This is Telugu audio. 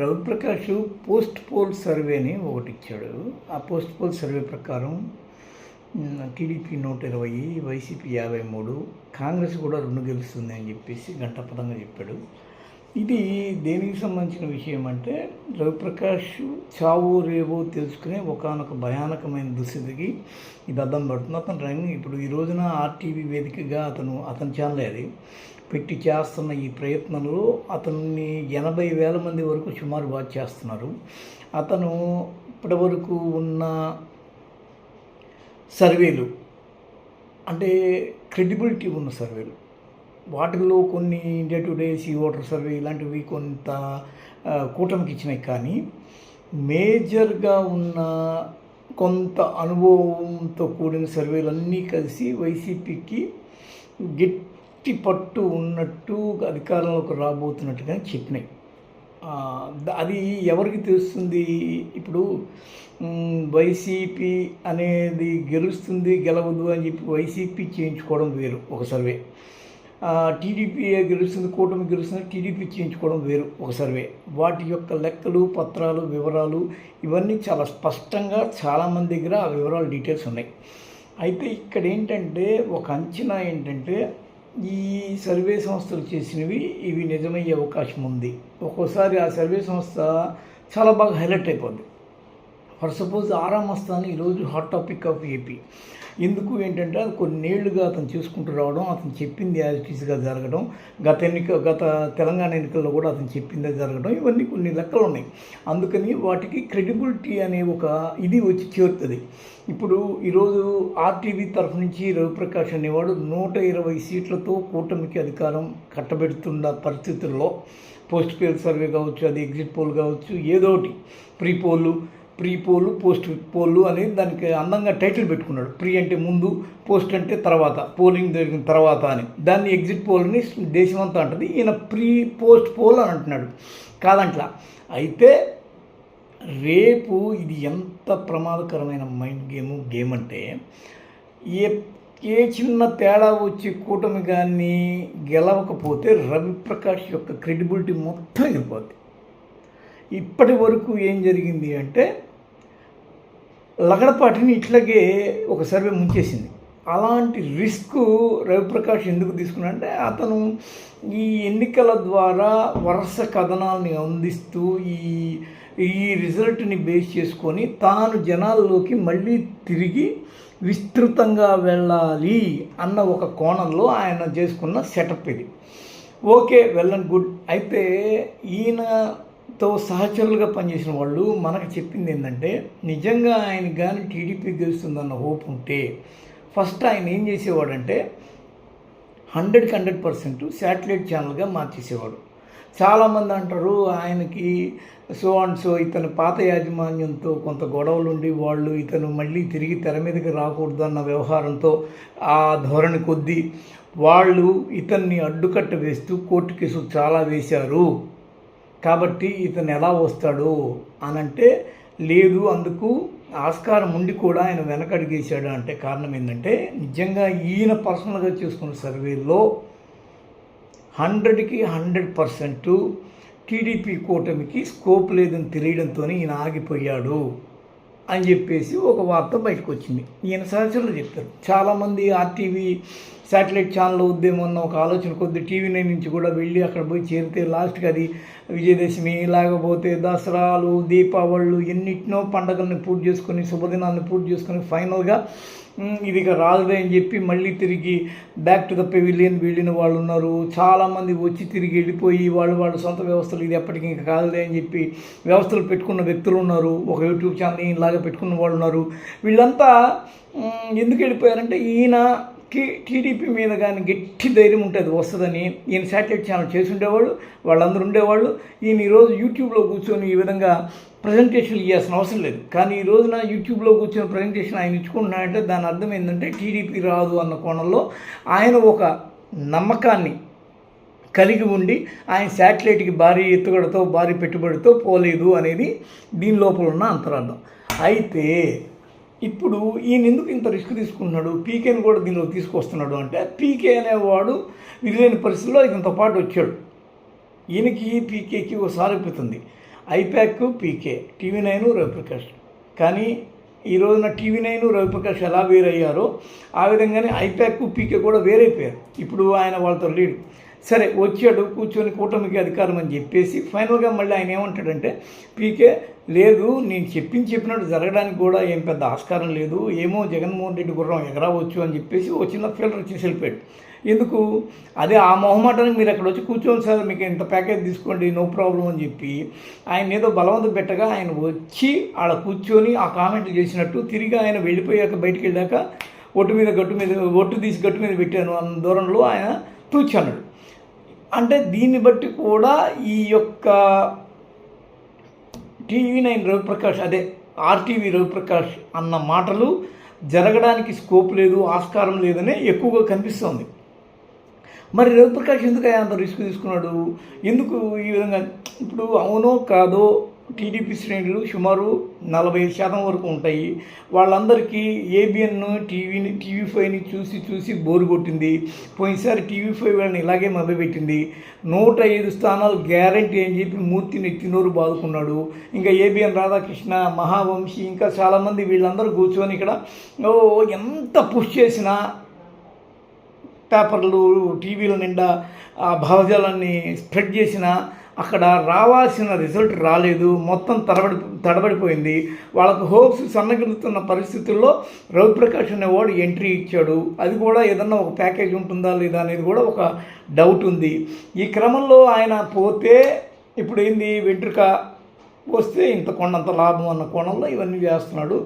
రవిప్రకాష్ పోస్ట్ పోల్ సర్వేని ఒకటి ఇచ్చాడు ఆ పోస్ట్ పోల్ సర్వే ప్రకారం టీడీపీ నూట ఇరవై వైసీపీ యాభై మూడు కాంగ్రెస్ కూడా రెండు గెలుస్తుంది అని చెప్పేసి గంటపదంగా చెప్పాడు. ఇది దేనికి సంబంధించిన విషయం అంటే రవిప్రకాష్ చావు రేవో తెలుసుకునే ఒకనొక భయానకమైన దుస్థితికి ఇది అద్దం పడుతుంది. అతను రంగు ఇప్పుడు ఈ రోజున ఆర్టీవీ వేదికగా అతను అతని ఛానల్ అది. పెట్టి చేస్తున్న ఈ ప్రయత్నంలో అతన్ని ఎనభై వేల మంది వరకు సుమారు వాచ్ చేస్తున్నారు. అతను ఇప్పటివరకు ఉన్న సర్వేలు అంటే క్రెడిబిలిటీ ఉన్న సర్వేలు వాటిల్లో కొన్ని day to day C voter survey ఇలాంటివి కొంత కూటమికి ఇచ్చినాయి. కానీ మేజర్గా ఉన్న కొంత అనుభవంతో కూడిన సర్వేలన్నీ కలిసి వైసీపీకి గిట్ గట్టి పట్టు ఉన్నట్టు అధికారంలోకి రాబోతున్నట్టుగా చెప్పినాయి. అది ఎవరికి తెలుస్తుంది? ఇప్పుడు వైసీపీ అనేది గెలుస్తుంది గెలవదు అని చెప్పి వైసీపీ చేయించుకోవడం వేరు ఒక సర్వే. టీడీపీ గెలుస్తుంది కూటమి గెలుస్తుంది టీడీపీ చేయించుకోవడం వేరు ఒక సర్వే. వాటి యొక్క లెక్కలు పత్రాలు వివరాలు ఇవన్నీ చాలా స్పష్టంగా చాలామంది దగ్గర ఆ వివరాలు డీటెయిల్స్ ఉన్నాయి. అయితే ఇక్కడ ఏంటంటే ఒక అంచనా ఏంటంటే ఈ సర్వే సంస్థలు చేసినవి ఇవి నిజమయ్యే అవకాశం ఉంది. ఒక్కోసారి ఆ సర్వే సంస్థ చాలా బాగా హైలైట్ అయిపోద్ది. ఫర్ సపోజ్ ఆరామస్తాన్ ఈరోజు హాట్ టాపిక్ ఆఫ్ ఏపీ. ఎందుకు ఏంటంటే అది కొన్నేళ్ళుగా అతను చూసుకుంటూ రావడం అతను చెప్పింది యాజిటీస్గా జరగడం గత ఎన్నిక గత తెలంగాణ ఎన్నికల్లో కూడా అతను చెప్పిందే జరగడం ఇవన్నీ కొన్ని లెక్కలు ఉన్నాయి అందుకని వాటికి క్రెడిబిలిటీ అనే ఒక ఇది వచ్చి చేరుతుంది. ఇప్పుడు ఈరోజు ఆర్టీవీ తరఫు నుంచి రవిప్రకాష్ అనేవాడు నూట ఇరవై సీట్లతో కూటమికి అధికారం కట్టబెడుతున్న పరిస్థితుల్లో పోస్ట్ పేల్ సర్వే కావచ్చు అది ఎగ్జిట్ పోల్ కావచ్చు ఏదో ఒకటి pre poll pre poll post poll అని దానికి అందంగా టైటిల్ పెట్టుకున్నాడు. ప్రీ అంటే ముందు పోస్ట్ అంటే తర్వాత పోలింగ్ జరిగిన తర్వాత అని. దాన్ని ఎగ్జిట్ పోల్ని దేశమంతా అంటుంది. ఈయన ప్రీ పోస్ట్ పోల్ అని అంటున్నాడు. కాదంట్లా. అయితే రేపు ఇది ఎంత ప్రమాదకరమైన మైండ్ గేమ్ గేమ్ అంటే ఏ ఏ చిన్న తేడా వచ్చి కూటమి కానీ గెలవకపోతే రవిప్రకాష్ యొక్క క్రెడిబిలిటీ మొత్తం వెళ్ళిపోద్ది. ఇప్పటి వరకు ఏం జరిగింది అంటే లగడపాటిని ఇట్లాగే ఒక సర్వే ముంచేసింది. అలాంటి రిస్క్ రవిప్రకాష్ ఎందుకు తీసుకున్నాడంటే అతను ఈ ఎన్నికల ద్వారా వరుస కథనాల్ని అందిస్తూ ఈ ఈ రిజల్ట్ని బేస్ చేసుకొని తాను జనాల్లోకి మళ్ళీ తిరిగి విస్తృతంగా వెళ్ళాలి అన్న ఒక కోణంలో ఆయన చేసుకున్న సెటప్ ఇది. Okay well and good. అయితే ఈయన తో సహచరులుగా పనిచేసిన వాళ్ళు మనకు చెప్పింది ఏంటంటే నిజంగా ఆయన కానీ టీడీపీ గెలుస్తుందన్న హోప్ ఉంటే ఫస్ట్ ఆయన ఏం చేసేవాడంటే హండ్రెడ్కి హండ్రెడ్ పర్సెంట్ శాటిలైట్ ఛానల్గా మార్చేసేవాడు. చాలామంది అంటారు ఆయనకి సో అండ్ సో ఇతను పాత యాజమాన్యంతో కొంత గొడవలు ఉండి వాళ్ళు ఇతను మళ్ళీ తిరిగి తెర మీదకి రాకూడదు అన్న వ్యవహారంతో ఆ ధోరణి కొద్దీ వాళ్ళు ఇతన్ని అడ్డుకట్ట వేస్తూ కోర్టు కేసులు చాలా వేశారు. కాబట్టి ఇతను ఎలా వస్తాడు అనంటే లేదు అందుకు ఆస్కారం ఉండి కూడా ఆయన వెనకడిగేశాడు. అంటే కారణం ఏంటంటే నిజంగా ఈయన పర్సనల్గా చేసుకున్న సర్వేలో హండ్రెడ్కి హండ్రెడ్ పర్సెంట్ టీడీపీ కూటమికి స్కోప్ లేదని తెలియడంతో ఈయన ఆగిపోయాడు అని చెప్పేసి ఒక వార్త బయటకు వచ్చింది ఈయన సహచరులు చెప్తారు చాలామంది ఆర్టీవీ శాటిలైట్ ఛానల్ ఉద్యమం అన్న ఒక ఆలోచన కొద్ది టీవీ నైన్ నుంచి కూడా వెళ్ళి అక్కడ పోయి చేరితే లాస్ట్కి అది విజయదశమి లేకపోతే దసరాలు దీపావళులు ఎన్నిటినో పండగల్ని పూర్తి చేసుకొని శుభదినాన్ని పూర్తి చేసుకొని ఫైనల్గా ఇది ఇక రాదులే అని చెప్పి మళ్ళీ తిరిగి బ్యాక్ టు ద పెవిలియన్ వెళ్ళిన వాళ్ళు ఉన్నారు. చాలామంది వచ్చి తిరిగి వెళ్ళిపోయి వాళ్ళు వాళ్ళ సొంత వ్యవస్థలు ఇది ఎప్పటికీ ఇంకా కాదులే అని చెప్పి వ్యవస్థలు పెట్టుకున్న వ్యక్తులు ఉన్నారు. ఒక యూట్యూబ్ ఛానల్ ఇలాగా పెట్టుకున్న వాళ్ళు ఉన్నారు. వీళ్ళంతా ఎందుకు వెళ్ళిపోయారంటే ఈయన టీ టీడీపీ మీద కానీ గట్టి ధైర్యం ఉంటుంది వస్తుందని ఈయన శాటిలైట్ ఛానల్ చేసి ఉండేవాళ్ళు వాళ్ళందరూ ఉండేవాళ్ళు. ఈయన ఈరోజు యూట్యూబ్లో కూర్చొని ఈ విధంగా ప్రజెంటేషన్లు ఇవ్వాల్సిన అవసరం లేదు. కానీ ఈ రోజున యూట్యూబ్లో కూర్చొని ప్రజెంటేషన్ ఆయన ఇచ్చుకుంటున్నాడంటే దాని అర్థం ఏంటంటే టీడీపీ రాదు అన్న కోణంలో ఆయన ఒక నమ్మకాన్ని కలిగి ఉండి ఆయన శాటిలైట్కి భారీ ఎత్తుగడతో భారీ పెట్టుబడితో పోలేదు అనేది దీని లోపల ఉన్న అంతరార్థం. అయితే ఇప్పుడు ఈయన ఎందుకు ఇంత రిస్క్ తీసుకుంటున్నాడు? పీకేని కూడా దీనిలో తీసుకొస్తున్నాడు అంటే పీకే అనేవాడు విలువైన పరిస్థితుల్లో ఇతనితో పాటు వచ్చాడు. ఈయనకి పీకేకి ఓ సారూప్యత I-PAC PK TV nine Raviprakash. కానీ ఈ రోజున టీవీ నైన్ రవిప్రకాష్ ఎలా వేరయ్యారో ఆ విధంగానే ఐప్యాక్ పీకే కూడా వేరైపోయారు. ఇప్పుడు ఆయన వాళ్ళతో లీడ్. సరే వచ్చాడు కూర్చొని కూటమికి అధికారం అని చెప్పేసి ఫైనల్గా మళ్ళీ ఆయన ఏమంటాడంటే పీకే లేదు నేను చెప్పింది చెప్పినట్టు జరగడానికి కూడా ఏం పెద్ద ఆస్కారం లేదు. ఏమో జగన్మోహన్ రెడ్డి గుర్రం ఎగరావచ్చు అని చెప్పేసి ఓ చిన్న ఫిల్టర్ చేసి వెళ్ళిపోయాడు. ఎందుకు? అదే ఆ మొహమాటానికి మీరు అక్కడ వచ్చి కూర్చోండి సార్ మీకు ఇంత ప్యాకేజ్ తీసుకోండి నో ప్రాబ్లం అని చెప్పి ఆయన ఏదో బలవంతం పెట్టగా ఆయన వచ్చి ఆడ కూర్చొని ఆ కామెంట్లు చేసినట్టు తిరిగి ఆయన వెళ్ళిపోయాక బయటికి వెళ్ళాక ఒట్టు మీద గట్టు మీద ఒట్టు తీసి గట్టు మీద పెట్టాను అన్న దూరంలో ఆయన తూచన్నాడు అంటే దీన్ని బట్టి కూడా ఈ యొక్క టీవీ నైన్ రవిప్రకాష్ అదే ఆర్టీవీ రవిప్రకాష్ అన్న మాటలు జరగడానికి స్కోప్ లేదు ఆస్కారం లేదనే ఎక్కువగా కనిపిస్తోంది. మరి రవిప్రకాష్ ఎందుకు అంత రిస్క్ తీసుకున్నాడు? ఎందుకు ఈ విధంగా? ఇప్పుడు అవునో కాదో టీడీపీ శ్రేణులు సుమారు నలభై శాతం వరకు ఉంటాయి. వాళ్ళందరికీ ఏబిఎన్ టీవీని టీవీ ఫైవ్ని చూసి చూసి బోరు కొట్టింది. పోయినసారి టీవీ ఫైవ్ వాళ్ళని ఇలాగే మభ్యపెట్టింది. నూట ఐదు స్థానాలు గ్యారంటీ అని చెప్పి మూర్తిని నెత్తినోరు బాదుకున్నాడు. ఇంకా ఏబిఎన్ రాధాకృష్ణ మహావంశి ఇంకా చాలామంది వీళ్ళందరూ కూర్చొని ఇక్కడ ఓ ఎంత పుష్ చేసినా పేపర్లు టీవీల నిండా ఆ భావజాలాన్ని స్ప్రెడ్ చేసిన అక్కడ రావాల్సిన రిజల్ట్ రాలేదు. మొత్తం తడబడి తడబడిపోయింది. వాళ్ళకు హోప్స్ సన్నగిలుతున్న పరిస్థితుల్లో రవిప్రకాష్ అనేవాడు ఎంట్రీ ఇచ్చాడు. అది కూడా ఏదన్నా ఒక ప్యాకేజ్ ఉంటుందా లేదా అనేది కూడా ఒక డౌట్ ఉంది. ఈ క్రమంలో ఆయన పోతే ఇప్పుడు ఏంది? వెంట్రుక వస్తే ఇంత కొండంత లాభం అన్న కోణంలో ఇవన్నీ చేస్తున్నాడు.